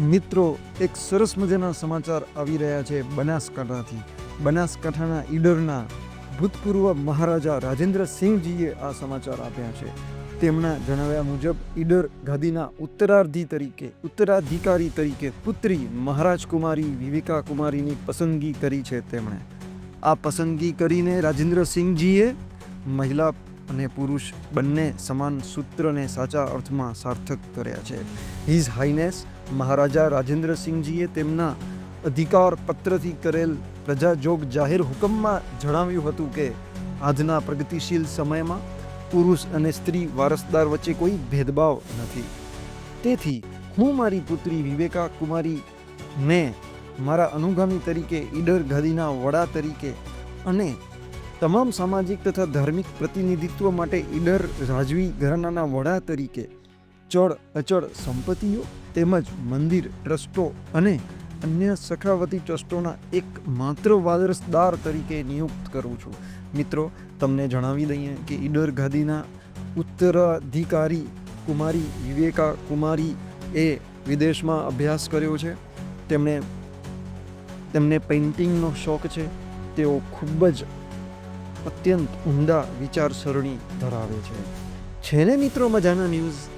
મિત્રો, એક સરસ મજાના સમાચાર આવી રહ્યા છે બનાસકાંઠાથી. બનાસકાંઠાના ઈડરના ભૂતપૂર્વ મહારાજા રાજેન્દ્ર સિંહજીએ આ સમાચાર આપ્યા છે. તેમના જણાવ્યા મુજબ, ઈડર ગાદીના ઉત્તરાર્ધી તરીકે, ઉત્તરાધિકારી તરીકે પુત્રી મહારાજ કુમારી વિવિકા કુમારીની પસંદગી કરી છે તેમણે. આ પસંદગી કરીને રાજેન્દ્ર સિંહજીએ મહિલા અને પુરુષ બંને સમાન સૂત્રને સાચા અર્થમાં સાર્થક કર્યા છે. હિઝ હાઈનેસ મહારાજા રાજેન્દ્રસિંહજીએ તેમના અધિકાર પત્રથી કરેલ પ્રજાજોગ જાહેર હુકમમાં જણાવ્યું હતું કે, આજના પ્રગતિશીલ સમયમાં પુરુષ અને સ્ત્રી વારસદાર વચ્ચે કોઈ ભેદભાવ નથી. તેથી હું મારી પુત્રી વિવેકા કુમારીને મારા અનુગામી તરીકે ઈડર ગાદીના વડા તરીકે અને તમામ સામાજિક તથા ધાર્મિક પ્રતિનિધિત્વ માટે ઈડર રાજવી ઘરાનાના વડા તરીકે ચળ અચળ સંપત્તિઓ તેમજ મંદિર ટ્રસ્ટો અને અન્ય સખાવતી ટ્રસ્ટોના એક માત્ર વારસદાર તરીકે નિયુક્ત કરું છું. મિત્રો, તમને જણાવી દઈએ કે ઈડર ગાદીના ઉત્તરાધિકારી કુમારી વિવેકા કુમારી એ વિદેશમાં અભ્યાસ કર્યો છે. તેમણે, તેમને પેઇન્ટિંગનો શોખ છે. તેઓ ખૂબ જ અત્યંત ઊંડા વિચારસરણી ધરાવે છે. છે ને મિત્રો મજાના ન્યૂઝ